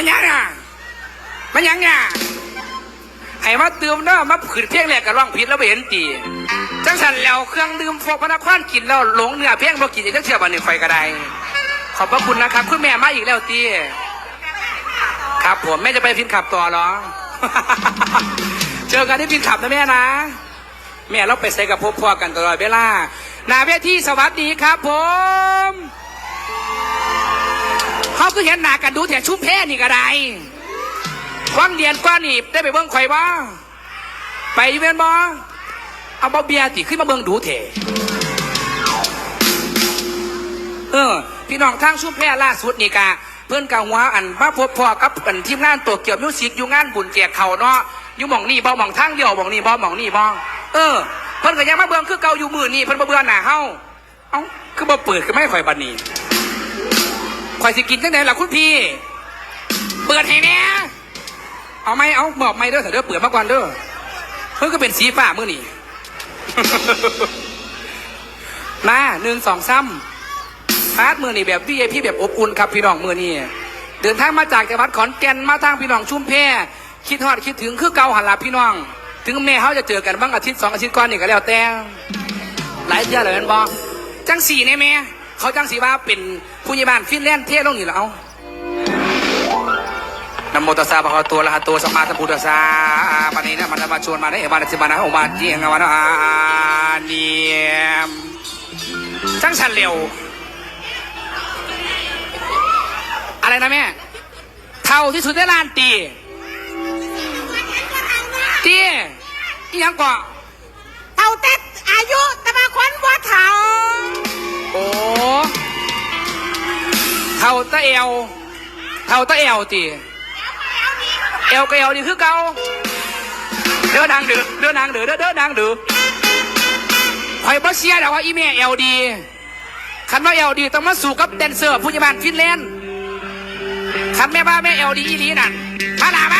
มันยังอะมันยังอะให้มาเติมเนาะมาขืนเพียงแรกก็ร้องผิดแล้วไปเห็นตีจังสันแล้วเครื่องดื่มโฟกพนักควันกินแล้วหลงเนื้อเพียงบ่กินอีกจังเชื่อบันหนี้ไฟก็ได้ขอบพระคุณนะครับ คุณแม่มาอีกแล้วตีครับผมแม่จะไปพินขับต่อเหรอ เจอกันที่พินขับนะแม่นะ แม่เราไปใส่กับพบพ่อกันตลอดเวลานาเวทีสวัสดีครับผม เขาก็เห็นหนากันดูแถชุ่มแพ้นี่ก็ได้ว่างเดียนกว่านี่ได้ไปเบิ้งข่อยบ่ไปอยู่เวนบ่เอาบ่เบียร์ติขึ้นมาเบิ้งดูเถอะเออ พี่น้องทางชุ่มแพ้ล่าสุดนี่กะเพื่อนกะหัวอันมาพบพอกับอันทีมงานตัวเกี่ยวมิวสิกอยู่งานบุญแจกเขาเนาะอยู่หม่องนี่บ่หม่องทางเดียวหม่องนี่บ่หม่องนี่บ่เออเพิ่อนก็ยังมาเบิ่งคือเก่าอยู่มือนี่เพิ่อนบ่เบื่อหนาเฮาเอ้าคือบ่เปิดคือไม่ข่อยบัดนี้ ข่อยสิกินจังไดล่ะคุณพี่ เปิดให้แหน่เอาไหมเอาบอกไหมเด้อเถอะเด้อเปิดมาก่อนเด้อเพิ่งก็เป็นสีฟ้ามื้อนี่มาหนึ่งสองซ้ำพาร์ทมือนี่แบบพี่เอพี่แบบอบอุ่นครับพี่น้องมือนี่เดินทางมาจากจังหวัดขอนแก่นมาทางพี่น้องชุ่มแพคิดฮอดคิดถึงคือเก่าหันลัพี่น้อง ถึงแม่เขาจะเจอกันบ้างอาทิตย์สองอาทิตย์ก่อนนี่ก็แล้วแต่หลายเที่ยวเลยแม่นบอจังสี่เนี่ยแม่เขาจังสีว่าเป็น ผู้ใหญ่บ้านฟินแลนด์เทียลงนี่เหรอเอานะโมตัสสะภะคะวะโตอะระหะโตสัมมาสัมพุทธัสสะปานนี้นะมันมาชวนมาได้เอวานะสิมานะโอมาจีงวานะอาเนียมจังสันเร็ว อะไรนะแม่ เท่าที่สุดในลานตีตีอีหยังก่อเท่าเต็ดอายุแต่บางคนว่าเท่า เท่าตะเอวเท่าตะเอวตีเอวก็เอวดีคือเก่าเด้อนางเดือเด้อนางเดือเด้อเด้อนางเดือคอยบ่เชียร์แต่ว่าอีเมเอลดีคันว่าเอลดีต้องมาสู่กับแดนเซอร์ผู้ยิบานฟินแลนด์คันแม่บ้าแม่เอลดีอีหลีนั่นมาหนามา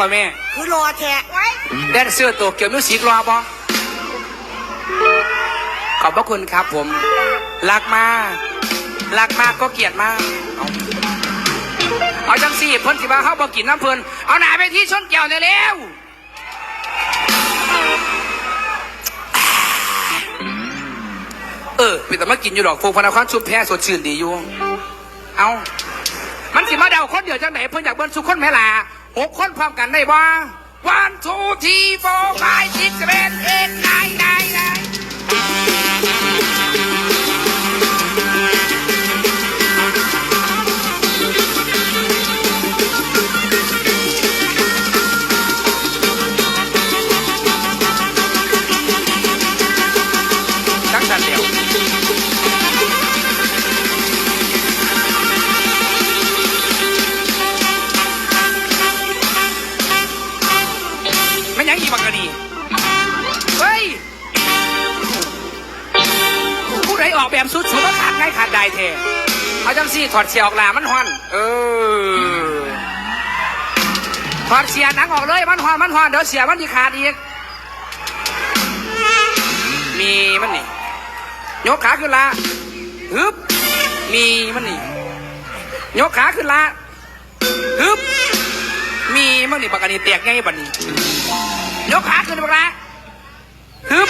ก่อนแม่ คือรอแทะไว้แดนเซอร์ตัวเกี่ยวมิวสิกรอบอขอบพระคุณครับผม รักมาก รักมากก็เกลียดมาก เอาเอาจังสี่เพิ่นสิว่าเขาบอกกินน้ำเพิ่นเอาหนาไปที่ชนเกี่ยวเนี่ยเร็วเออเป็นแต่มากินอยู่ดอกโฟกพนักควันชุบแพ้สดชื่นดีอยู่ เอามันสิมาเดาคนเดียวจังไหนเพิ่นอยากเบิ้ลสุกคนแม่ล่ะ หกคนพร้อมกันได้บ่ one two three four five six seven eight nine nine nine จัง ยังอีบักกะดีเฮ้ยผู้ใดออกแบบสุดสุดก็ขาดง่ายขาดได้เทเอาจังซี่ถอดเสียออกลามันฮอน เออถอดเสียหนังออกเลยมันฮอนมันฮอนเดี๋ยวเสียมันดีขาดอีกมีมันนี่ยกขาขึ้นละฮึบมีมันนี่ยกขาขึ้นละฮึบมีมันนี่บักกะดีแตกไงบัดนี้ ยกขาขึ้นบักละฮึบ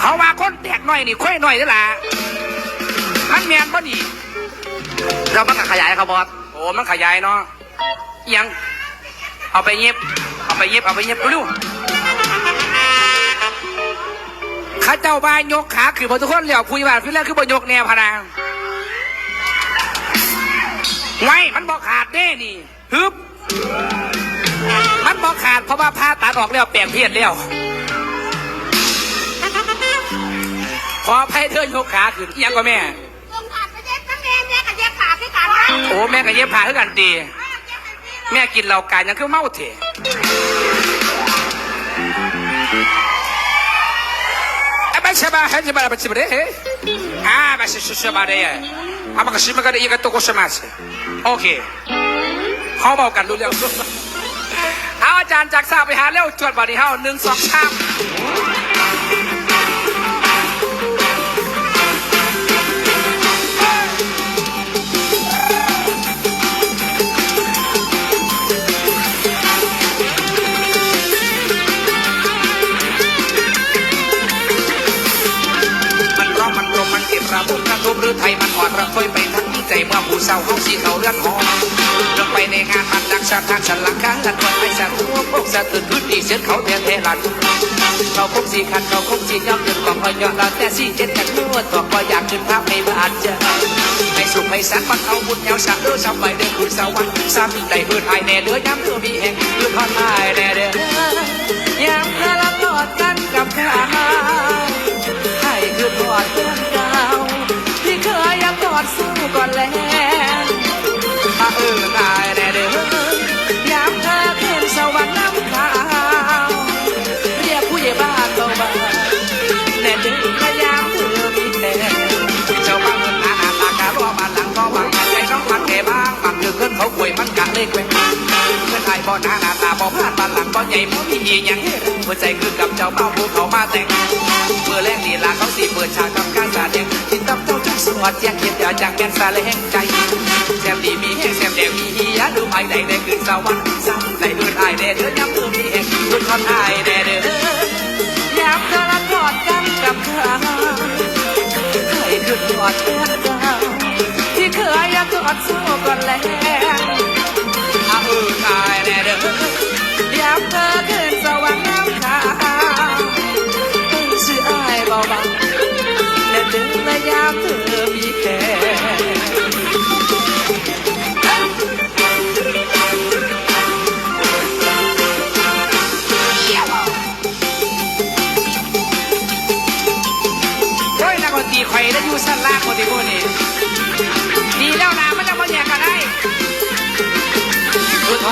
เขาว่าคนแตกหน่อยนี่ค่อยหน่อยนี่แหละมันแมนบ่นี่เรามันก็ขยายครับบอสโอ้มันขยายเนาะอิหยังเอาไปเย็บ เอาไปเย็บ เอาไปเย็บดูข้าเจ้าบ้านยกขาคือพอทุกคนเหลียวคุยบ้านพี่แรกคือบ่ยกแนวพะนางไว้มันบอกขาดเด้นี่ฮึบมัน บอขาดเพราะว่าผ้าตัดออกแล้วแปลงเพียดแล้วขอให้เธอยกขาขึ้นยังก็แม่ลงขาดไปเย็บทั้งแม่แม่กับเย็บขาคือกันนะโอ้แม่ก็เย็บผ้าคือกันตีแม่กินเหล้ากายยังคือเมาเถะอะบัชบาเฮจบาบัชบาเดอ่าบัชชบาเดอะมัก็ชิมกันอีกตัวก็สมาสิโอเคเขาเบากันดูเรื่อง อาจารย์จากทราบไปหาเร็วจวดบอดี้เฮาหนึ่งสองสาม เก็บระบุกระทบหรือไทยมันอ่อนระคอยไปทั้งใจเมื่อผู้เศร้าเขาสีเขาเลือดหอมลงไปในงานมันดังสะทานสันลังค้างลันวันไปสะทั่วพวกสะตื่นขึ้นดีเสียเขาเทเทลันเขาคงสีขันเขาคงสีย่อมจนกองพยอดเราแต่สีเจ็ดกันนวดตัวก็อยากขึ้นภาพไม่บาดเจ็บไม่สุขไม่สันมันเอาบุญแนวสักเลือสับไปเดินคุณสวรรค์ซ้ำได้เพื่อไทยแน่เดือย้ำเพื่อมีแห่งเพื่อทอดไายแน่เดือยามเธอละ วยมันกะเล็กเว้ยเพื่อนไอ้บ่หน้าหน้าตาบ่พลาดบ้านหลังบ่ใหญ่บ่มีอีหยังให้หัวใจคือกับเจ้าเป้าภูเขามาแต่งเมื่อแรกนี่ลาเขาสีเปิดฉากกับการแสดงที่ตับเจ้าทุกสวัสดแจ้งเกียรติยาจากแกนสาและแห่งใจแซมดีมีแห่งแซมแดงมีฮียดูไอ้แดงแดงคือสวรรค์ซ้ำในเดือนไอ้แดงเดือย้ำเดือนมีแห่งคุณคอนไอ้แดงเดือยามเธอละกอดกันกับเขาให้คือกอดแทนเก่าที่เคยยากกอดสู้ก่อนแล้ว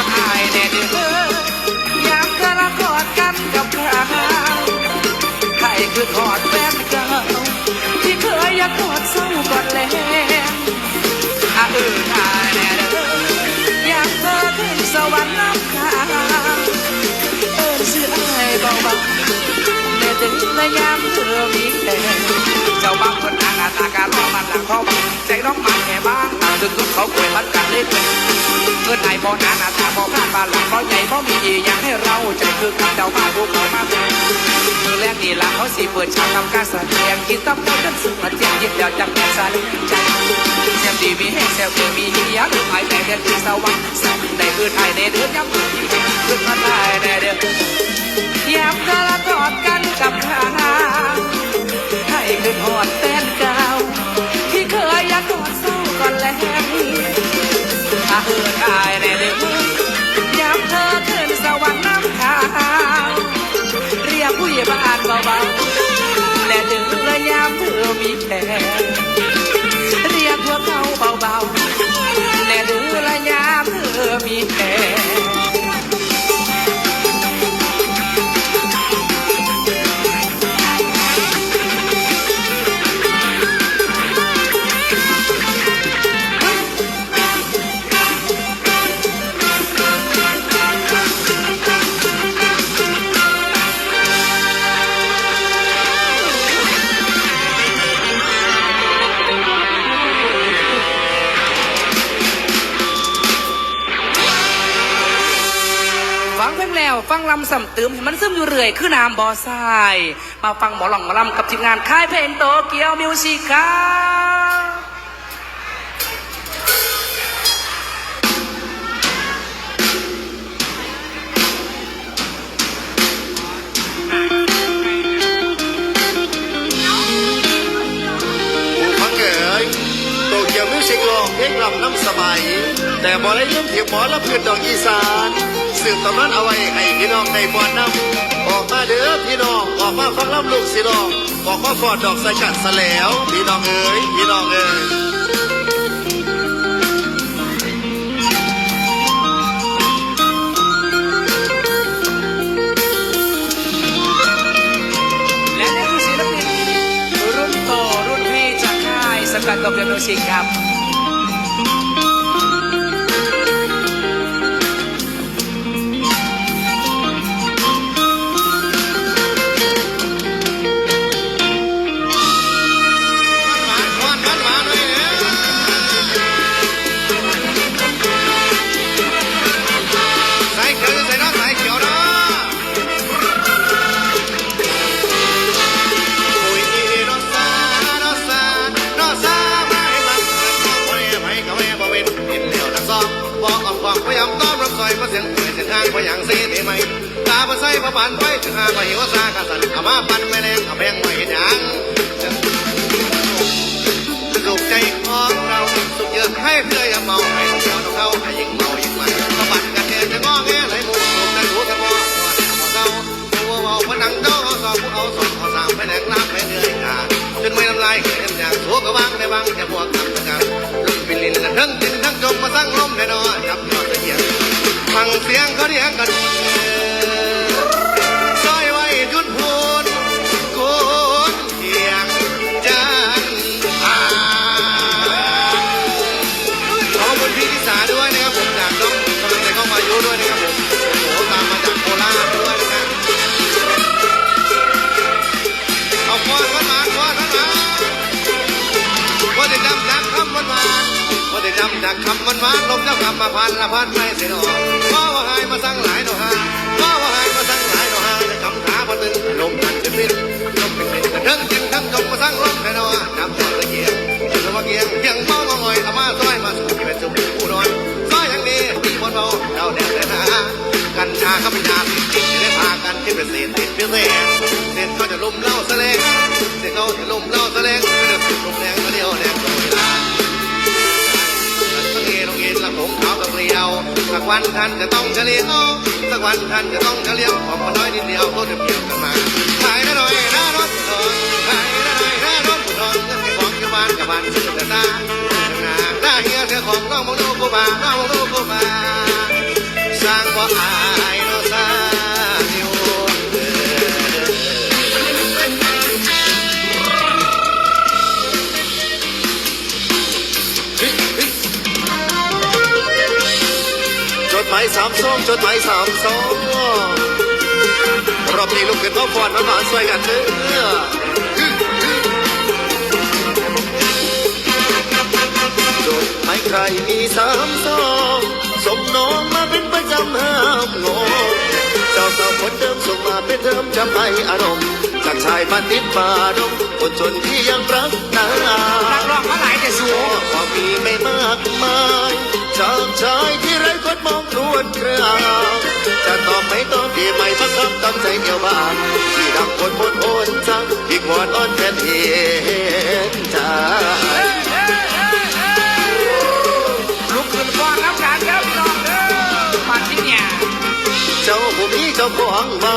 อดอายแน่เดืออยากกระกอดกันกับเขาใครคือทอดแฟนเก่าที่เคยอยากกอดเศร้าก่อนแล้วอาเออตายแน่เด้ออยากเธอขึ้นสวรรค์น้ำขาวเอิ้นชื่ออายเบาๆแม่ถึงระยามเธอมีแค่เจ้าบ้างคนอาณาตาการรอมันหลังเขาใจน้องมันแค่บ้างตามถึงทุกเขาป่วยมันกันเล็ก เเงินไอ้บ่หนาหน้าตาบ่พลาดบ้าหลังบ่ใหญ่บ่มีอีหยังให้เราใจคือกับเจ้าบ้านภูเขามาแพงมือแรกนี่ละเขาสิเปิดฉากทำการแสดงกินตับเขาจนสุดมาเจียงยิบเดียวจับแกนสาลีใจเสียมดีมีให้แซวเกมีเฮียหรือไอแต่เดือนที่สว่างสั่งได้คืนไอในเดือนย้ำมือที่ขึ้นมาได้ในเดือนย้ำกระกอดกันกับเขาให้ขึ้นหอดแฟนเก่าที่เคยอยากกอดสู้ก่อนแล้ว อาเออกายแนเดือย้ำเธอขึ้นสวรรค์น้ำขาวเรียกผู้ใหญ่บ้านเบาๆและดึงระยามเธอมีแขกเรียกพวกเขาเบาๆและดึงระยามเธอมีแขก ตืมให้มันซึมอยู่เรื่อย คือน้ำบ่อทราย มาฟังหมอหลองหมอลำกับทีมงานค่ายเพลงโตเกียวมิวสิกครับผู้ฟังเอ๋ยโตเกียวมิวสิกลองเพลงลำน้ำสบายแต่บ่ได้ลืมเถียงหมอละพื้นดอกอีสาน สืบตำนานเอาไว้ให้พี่น้องในมวลน้ำออกมาเด้อพี่น้องออกมาฟังล่ำลูกสิน้องออกมาฟอดดอกใส่กันสแล้วพี่น้องเอ๋ยพี่น้องเอ๋ยและนี่คือศิลปินรุ่นต่อรุ่นพี่จากค่ายสังกัดกองเรือมิวสิครับ ตาบ่ใส่บ่ปานไฟถึงหาบ่หิวซากะสันเอามาปั่นแม่แรงเอาแบงไว้เฮ็ดหยังสุขใจของเราสุขเยอะให้เพื่ออย่าเมาให้สาวเขาให้ยิ่งเมายิ่งมันมาบัดกันเนี่ยจะงอแงไหลมูลมได้รู้กันบ่ว่าแต่พอเศร้าผู้เมาพนังเจ้าเอาสอบผู้เอาสอบเอาสามไปแหลกลาบไปเหนื่อยกาจนไม่น้ำลายเกินอย่างสัวกระวังในบางแค่พวกทำกันลุกปิลินทั้งจินทั้งจมมาสร้างลมแน่นอนจับยอดตะเกียงฟังเสียงเขาเรียกกันากคำวันมาลมเจ้ากลับมาพันละพันไม่เสียหนอว่าว่าหายมาสั่งหลายหนอฮะว่าว่าหายมาสั่งหลายหนอฮะจะคำถาพันหนึ่งลมพันจะสิ้นลมเป็นเป็นกระเทิงจึงทั้งจมมาสั่งลมแน่นอนน้ำตาตะเกียงจะมาเกียงเพียงเมามาหอยเอามาซอยมาสู่ที่เป็นสุขผู้นอนซอยอย่างนี้มีบนเบาเราแน่เลยนะกัญชาเข้าพเจ้าจริงจะได้พากันที่เป็นเศษติดเพียงเศษเศษก็จะลุมเล่าแสลงเศษเขาจะลุมเล่าแสลง ลียวสักวันท่านจะต้องเฉลียวสักวันท่านจะต้องเฉลียวของมาน้อยนิดเดียวก็จะเกี่ยวกันมาขายได้หน่อยหน้ารถทองขายได้หน่อยหน้ารถทองเงินเก็บของชาวบ้านกับบ้านซื้อแต่ตาหน้าหน้าเฮียเสียของน้องมองดูกูมาน้องมองดูกูมาสร้างว่าอายเนาะสร้างายสามสองจดหมายสามสองรอบนี้ลุกขึ้นมาฟอนมาก่อนช่วยกันเด้อจดหมายใครมีสามสองสมน้องมาเป็นประจำห้ามงงเจ้าสาวคนเดิมส่งมาเป็นเดิมจำให้อารมณ์จากชายบ้านนิดป่าดงคนจนที่ยังรักนานักร้องมาหลายแต่สูงพอมีไม่มากมาย จากชายที่ไร้คนมองครวนเครื่องจะตอบไม่ตอบดีไม่บังคับตามใจเดียวบ้างที่ดังคนบนโอนจังอีกวอนอ้อนแทนเห็นใจลุกขึ้นก่อนรับการเด้อพี่น้องเด้อมาที่เนี่ยเจ้าผู้มีเจ้าของไว้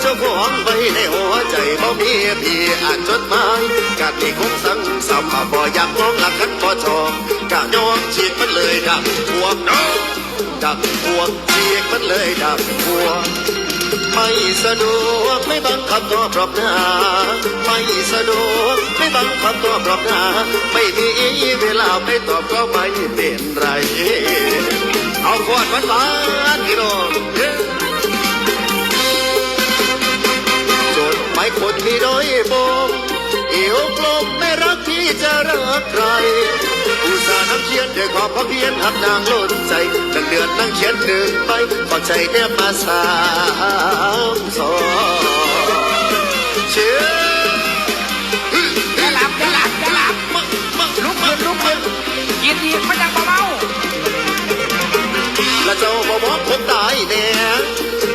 เจ้าของไว้ในหัวใจบ่มีพี่อ่านจดหมายกะที่คงสั่งซ้ำมาบ่อยากมองหลักขันบ่ชอบ กะยอมฉีดมันเลยดังพวกน้องดักพวกเชียกมันเลยดักพวกไม่สะดวกไม่บังคับตัวปรอบหน้าไม่สะดวกไม่บังคับตัวปรอบหน้าไม่มีเวลาไม่ตอบก็ไม่เป็นไร เอาขวดมันมาพี่น้องจดหมายคนที่ด้อยบง เอวกลมไม่รักที่จะรักใครอุตส่าห์นั่งเขียนด้วยความพะเพียรหักนางล้นใจตั้งเดือนนั่งเขียนหนึ่งไปฝากใจแนบมาสามสองเชื่ออย่าหลับอย่าหลับอย่าหลับมามาลุกขึ้นลุกขึ้นกินอีกมันยังเบาและเจ้าบ่บอกผมตายแน่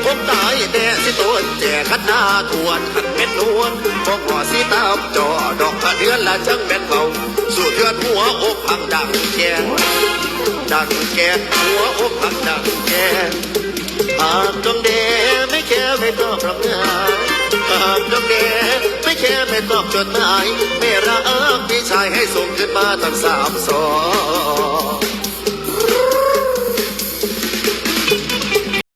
ผมตายแน่สิตัวแจ ขันหน้าทวนขันเม็ดนวลบอกว่าสิตาจอดอกกระเดือนละจังแม่นเบาสู่เทือนหัวอกพังดังแกดังแกหัวอกพังดังแกปากจงเดไม่แค่ไม่ต้อบรับงานปากจงเดไม่แค่ไม่ต้อบจดหมายไม่รักพี่ชายให้ส่งขึ้นมาตั้งสามสอง